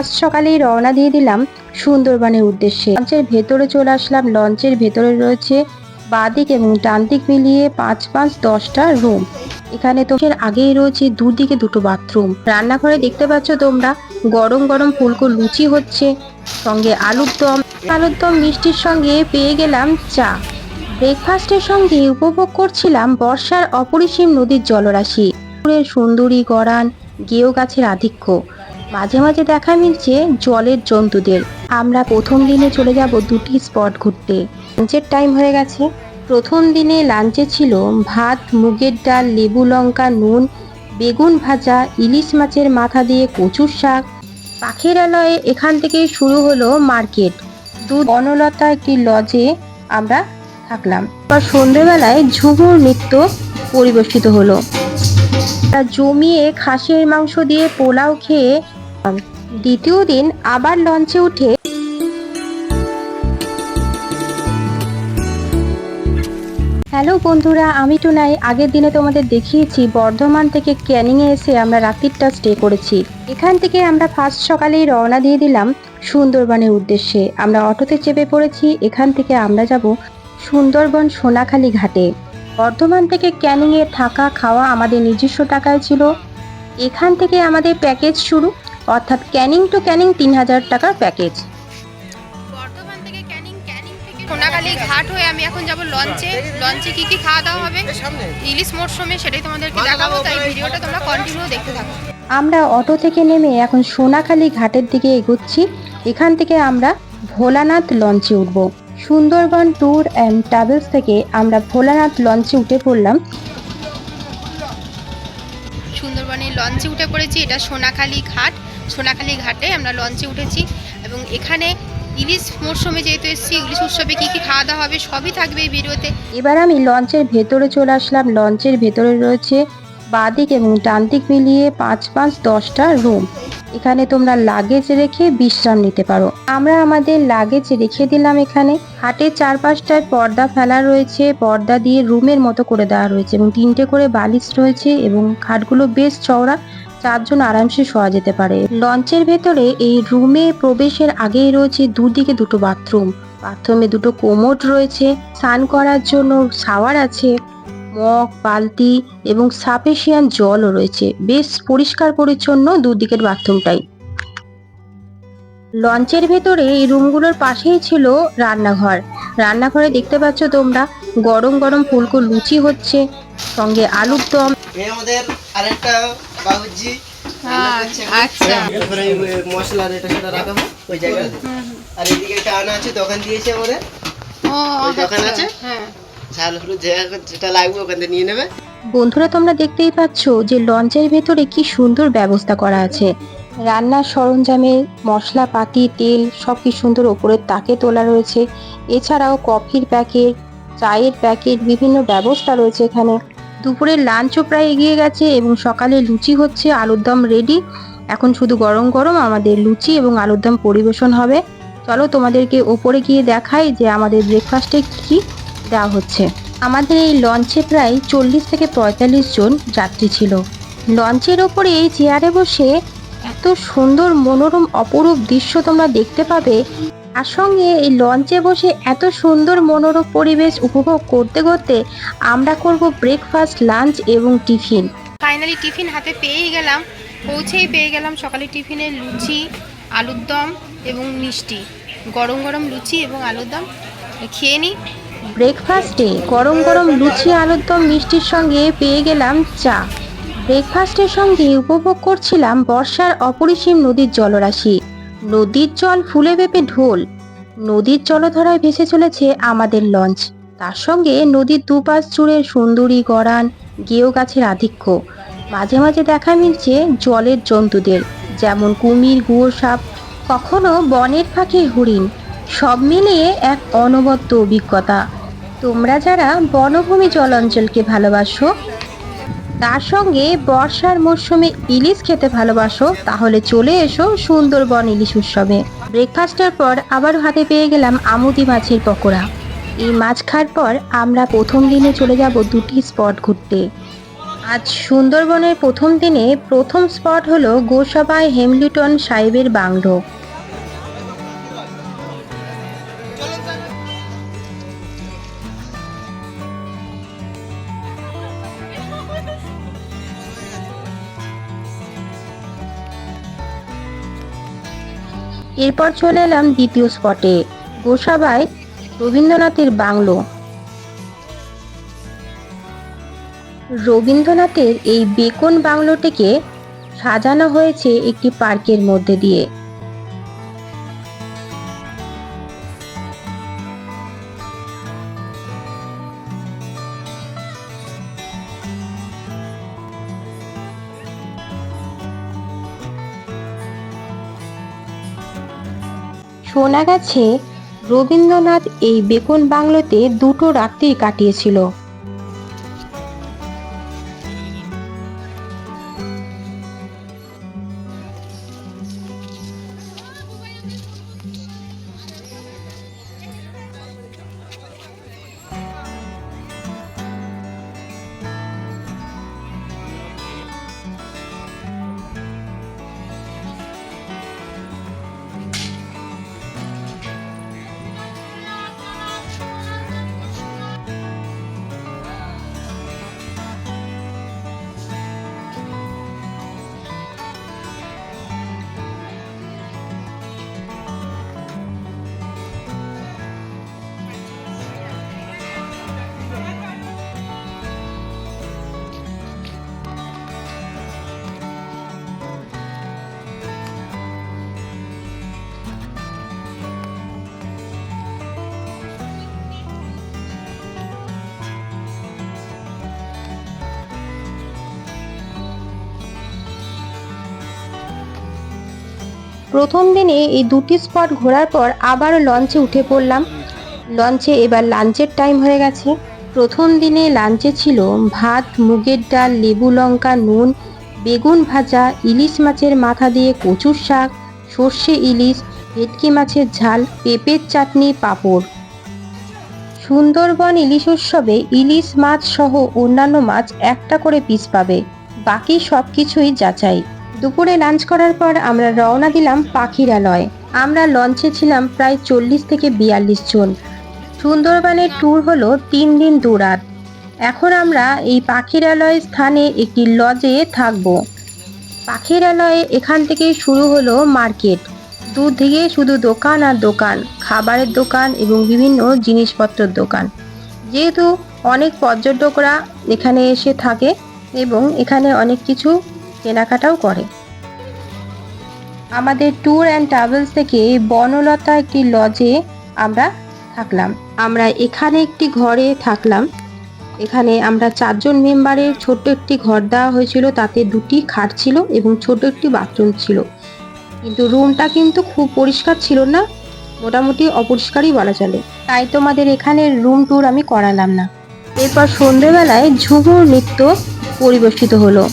First সকালেই রওনা দিয়ে দিলাম সুন্দরবনের উদ্দেশ্যে। লঞ্চের ভেতরে চলে আসলাম, লঞ্চের ভেতরে রয়েছে বাদিক এবং ডান দিক মিলিয়ে পাঁচ পাঁচ দশটা রুম এখানে তো এর আগেই রয়েছে দুদিকে দুটো বাথরুম রান্নাঘরে দেখতে পাচ্ছ তোমরা, গরম গরম ফুলকো লুচি হচ্ছে, সঙ্গে আলুর দম। আলুর দম মিষ্টির সঙ্গে পেয়ে গেলাম চা। ব্রেকফাস্টের সঙ্গে উপভোগ করছিলাম বর্ষার অপরিসীম নদীর জলরাশি। সুন্দরী গড়ান গেও গাছের আধিক্য। মাঝে মাঝে দেখা মিলছে জলের জন্তুদের। আমরা প্রথম দিনে চলে যাব দুটি স্পট ঘুরতে। লাঞ্চের টাইম হয়ে গেছে। প্রথম দিনে লাঞ্চে ছিল ভাত, মুগের ডাল, লেবু লঙ্কা, নুন, বেগুন ভাজা, ইলিশ মাছের মাথা দিয়ে কচুর শাক। পাখিরালয়ে এখান থেকে শুরু হলো মার্কেট। দুধ বনলতা একটি লজে আমরা থাকলাম। আর সন্ধেবেলায় ঝুমুর নৃত্য পরিবেশিত হলো। জমিয়ে খাসির মাংস দিয়ে পোলাও খেয়ে দ্বিতীয় দিন আবার লঞ্চে উঠে হ্যালো বন্ধুরা, আমি টুনাই। আগের দিনে তোমাদের দেখিয়েছি, বর্ধমান থেকে ক্যানিংয়ে এসে আমরা রাত্রিটা স্টে করেছি। এখান থেকে আমরা ফার্স্ট সকালেই রওনা দিয়ে দিলাম সুন্দরবনের উদ্দেশ্যে। আমরা অটোতে চেপে পড়েছি, এখান থেকে আমরা যাব সুন্দরবন সোনাখালী ঘাটে। বর্ধমান থেকে ক্যানিংয়ে থাকা খাওয়া আমাদের নিজস্ব টাকায় ছিল। এখান থেকে আমাদের প্যাকেজ শুরু। অর্থাৎ ক্যানিং টু ক্যানিং তিন হাজার টাকার প্যাকেজ। বর্ধমান থেকে ক্যানিং ক্যানিং থেকে সোনাখালী ঘাট হয়ে আমি এখন যাব লঞ্চে লঞ্চে কি কি খাওয়া দাওয়া হবে? ইলিশ মরশুমে সেটাই তোমাদেরকে দেখাবো তাই ভিডিওটা তোমরা কন্টিনিউ দেখতে থাকো। আমরা অটো থেকে নেমে এখন সোনাখালী ঘাটের দিকে এগোচ্ছি। এখান থেকে আমরা ভোলানাথ লঞ্চে উঠব। সুন্দরবন ট্যুর অ্যান্ড ট্রাভেলস থেকে আমরা ভোলানাথ লঞ্চে উঠে পড়লাম। লঞ্চে উঠে পড়েছি, এটা সোনাখালী ঘাট। সোনাখালী ঘাটে আমরা লঞ্চে উঠেছি এবং এখানে ইলিশ মরশুমে যেহেতু এসেছি, ইলিশ উৎসবে কী কী খাওয়া দাওয়া হবে সবই থাকবে এই ভিডিওতে। এবার আমি লঞ্চের ভেতরে চলে আসলাম। লঞ্চের ভেতরে রয়েছে বাদিক এবং ডান দিক মিলিয়ে পাঁচ পাঁচ দশটা রুম এখানে তোমরা লাগেজ রেখে বিশ্রাম নিতে পারো। আমরা আমাদের লাগেজ রেখে দিলাম এখানে। হাটের চারপাশটায় পর্দা ফেলা রয়েছে। পর্দা দিয়ে রুমের মতো করে দেওয়া রয়েছে এবং তিনটে করে বালিশ রয়েছে এবং খাটগুলো বেশ চওড়া, চারজন আরামসে শোয়া যেতে পারে। লঞ্চের ভেতরে এই রুমে প্রবেশের আগেই রয়েছে দুদিকে দুটো বাথরুম বাথরুমে দুটো কোমোড রয়েছে। স্নান করার জন্য শাওয়ার আছে। মগ বালতি এবং সাফিসিয়ান জলও রয়েছে। বেশ পরিষ্কার পরিচ্ছন্ন দুদিকের বাথরুমটাই। লঞ্চের ভেতরে এই রুমগুলোর পাশেই ছিল রান্নাঘর। রান্নাঘরে দেখতে পাচ্ছ তোমরা গরম গরম ফুলকো লুচি হচ্ছে সঙ্গে আলুর দম। আমাদের আরেকটা বাবুজি আচ্ছা। এটা সেটা ওই জায়গায় আর এদিকে একটা আনা আছে দোকান দিয়েছে আমাদের। দোকান আচ্ছা, আছে? হ্যাঁ। ঝাল হলুদ যেটা লাগবে ওখান থেকে নিয়ে নেবে। বন্ধুরা, তোমরা দেখতেই পাচ্ছ যে লঞ্চের ভেতরে কি সুন্দর ব্যবস্থা করা আছে। রান্নার সরঞ্জামে মশলাপাতি, তেল সব কি সুন্দর ওপরের তাকে তোলা রয়েছে। এছাড়াও কফির প্যাকেট, চায়ের প্যাকেট, বিভিন্ন ব্যবস্থা রয়েছে এখানে। দুপুরের লাঞ্চও প্রায় এগিয়ে গেছে এবং সকালে লুচি হচ্ছে, আলুর দম রেডি এখন শুধু গরম গরম আমাদের লুচি এবং আলুর দম পরিবেশন হবে। চলো তোমাদেরকে ওপরে গিয়ে দেখাই যে আমাদের ব্রেকফাস্টে কি দেওয়া হচ্ছে। আমাদের এই লঞ্চে প্রায় চল্লিশ থেকে পঁয়তাল্লিশ জন যাত্রী ছিল। লঞ্চের ওপরে এই চেয়ারে বসে এত সুন্দর, মনোরম, অপরূপ দৃশ্য তোমরা দেখতে পাবে। তার সঙ্গে এই লঞ্চে বসে এত সুন্দর, মনোরম পরিবেশ উপভোগ করতে করতে আমরা করব ব্রেকফাস্ট লাঞ্চ এবং টিফিন ফাইনালি টিফিন হাতে পেয়েই গেলাম। পৌঁছেই পেয়ে গেলাম সকালে টিফিনে লুচি, আলুর দম এবং মিষ্টি। গরম গরম লুচি এবং আলুর দম। খেয়ে নিই ব্রেকফাস্টে গরম গরম লুচি আলুর দম মিষ্টির সঙ্গে পেয়ে গেলাম চা। ব্রেকফাস্টের সঙ্গে উপভোগ করছিলাম বর্ষার অপরিসীম নদীর জলরাশি। নদীর জল ফুলে পেপে ঢোল। নদীর জলধারায় ভেসে চলেছে আমাদের লঞ্চ। তার সঙ্গে নদীর দুপাশ জুড়ে সুন্দরী গড়ান গেও গাছের আধিক্য। মাঝে মাঝে দেখা মিলছে জলের জন্তুদের, যেমন কুমির, গুয়ো সাপ, কখনো বনের ফাঁকে হরিণ। সব মিলিয়ে এক অনবদ্য অভিজ্ঞতা। তোমরা যারা বনভূমি জল অঞ্চলকে ভালোবাসো, তার সঙ্গে বর্ষার মরশুমে ইলিশ খেতে ভালোবাসো, তাহলে চলে এসো সুন্দরবন ইলিশ উৎসবে। ব্রেকফাস্টের পর আবার হাতে পেয়ে গেলাম আমুদি মাছের পকোড়া। এই মাছ খাওয়ার পর আমরা প্রথম দিনে চলে যাব দুটি স্পট ঘুরতে। আজ সুন্দরবনের প্রথম দিনে প্রথম স্পট হলো গোসাবাই হেমলিটন সাহেবের বাংলো। এরপর চলে এলাম দ্বিতীয় স্পটে। গোসাবায় রবীন্দ্রনাথের বাংলো। রবীন্দ্রনাথের এই বেকন বাংলোটিকে সাজানো হয়েছে একটি পার্কের মধ্যে দিয়ে। শোনা গেছে রবীন্দ্রনাথ এই বেকন বাংলোতে দুটো রাত্রি কাটিয়েছিল। প্রথম দিনে এই দুটি স্পট ঘোরার পর আবার লঞ্চে উঠে পড়লাম। লঞ্চে এবার লাঞ্চের টাইম হয়ে গেছে। প্রথম দিনে লাঞ্চে ছিল ভাত, মুগের ডাল, লেবু লঙ্কা, নুন, বেগুন ভাজা, ইলিশ মাছের মাথা দিয়ে কচুর শাক, সর্ষে ইলিশ, ভেটকি মাছের ঝাল, পেঁপের চাটনি, পাঁপড়। সুন্দরবন ইলিশ উৎসবে ইলিশ মাছ সহ অন্যান্য মাছ একটা করে পিস পাবে। বাকি সব কিছুই যাচাই। দুপুরে লাঞ্চ করার পর আমরা রওনা দিলাম পাখিরালয়। আমরা লঞ্চে ছিলাম প্রায় চল্লিশ থেকে বিয়াল্লিশ জন। সুন্দরবনের ট্যুর হলো তিন দিন দু রাত। এখন আমরা এই পাখিরালয় স্থানে একটি লজে থাকব। পাখিরালয়ে এখান থেকে শুরু হলো মার্কেট। দূর থেকে শুধু দোকান আর দোকান, খাবারের দোকান এবং বিভিন্ন জিনিসপত্রের দোকান। যেহেতু অনেক পর্যটকরা এখানে এসে থাকে এবং এখানে অনেক কিছু কেনাকাটাও করে। আমাদের ট্যুর অ্যান্ড ট্রাভেলস থেকে বনলতা একটি লজে আমরা থাকলাম। আমরা এখানে একটি ঘরে থাকলাম। এখানে আমরা চারজন মেম্বারের ছোট্ট একটি ঘর দেওয়া হয়েছিল, তাতে দুটি খাট ছিল এবং ছোট একটি বাথরুম ছিল। কিন্তু রুমটা কিন্তু খুব পরিষ্কার ছিল না, মোটামুটি অপরিষ্কারই বলা চলে। তাই তোমাদের এখানে রুম ট্যুর আমি করালাম না। এরপর সন্ধেবেলায় ঝুমুর নৃত্য পরিবেশিত হলো।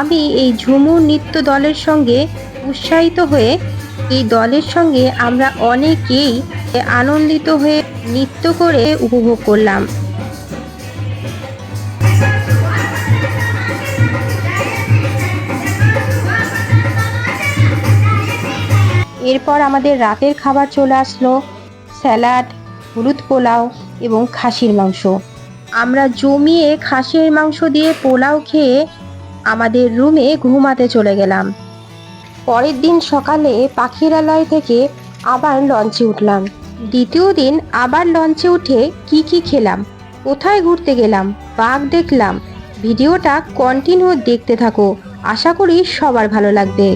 আমি এই ঝুমুর নৃত্য দলের সঙ্গে উৎসাহিত হয়ে, এই দলের সঙ্গে আমরা অনেকেই আনন্দিত হয়ে নৃত্য করে উপভোগ করলাম। এরপর আমাদের রাতের খাবার চলে আসলো, স্যালাড, হলুদ পোলাও এবং খাসির মাংস। আমরা জমিয়ে খাসির মাংস দিয়ে পোলাও খেয়ে আমাদের রুমে ঘুমাতে চলে গেলাম। পরের দিন সকালে পাখিরালয় থেকে আবার লঞ্চে উঠলাম। দ্বিতীয় দিন আবার লঞ্চে উঠে কি কি খেলাম, কোথায় ঘুরতে গেলাম, বাঘ দেখলাম। ভিডিওটা কন্টিনিউ দেখতে থাকো। আশা করি সবার ভালো লাগবে।